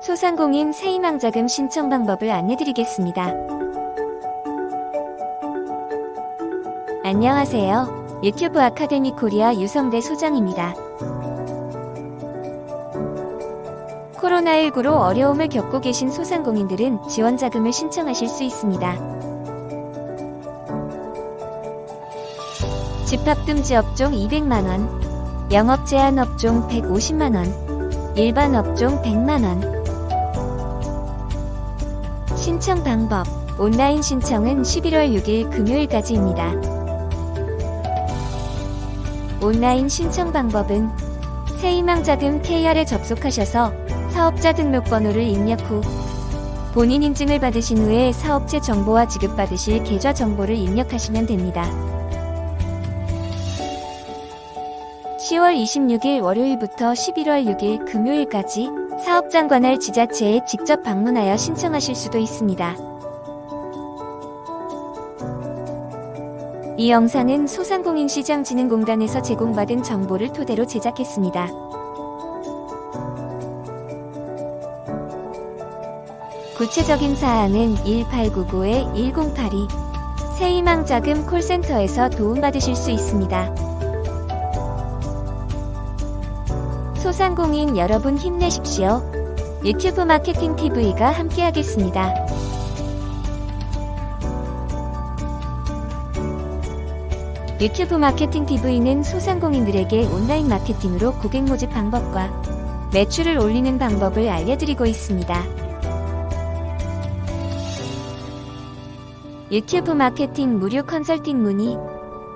소상공인 세희망자금 신청 방법을 안내드리겠습니다. 안녕하세요. 유튜브 아카데미 코리아 유성대 소장입니다. 코로나19로 어려움을 겪고 계신 소상공인들은 지원자금을 신청하실 수 있습니다. 집합금지 업종 200만원, 영업 제한 업종 150만원, 일반 업종 100만원. 신청 방법. 온라인 신청은 11월 6일 금요일까지입니다. 온라인 신청 방법은 세희망자금 KR에 접속하셔서 사업자 등록번호를 입력 후 본인 인증을 받으신 후에 사업체 정보와 지급받으실 계좌 정보를 입력하시면 됩니다. 10월 26일 월요일부터 11월 6일 금요일까지 사업장 관할 지자체에 직접 방문하여 신청하실 수도 있습니다. 이 영상은 소상공인시장진흥공단에서 제공받은 정보를 토대로 제작했습니다. 구체적인 사항은 1899-1082 세희망자금 콜센터에서 도움받으실 수 있습니다. 소상공인 여러분 힘내십시오. 유튜브 마케팅 TV가 함께하겠습니다. 유튜브 마케팅 TV는 소상공인들에게 온라인 마케팅으로 고객 모집 방법과 매출을 올리는 방법을 알려드리고 있습니다. 유튜브 마케팅 무료 컨설팅 문의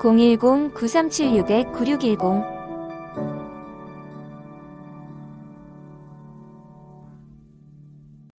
010-9376-9610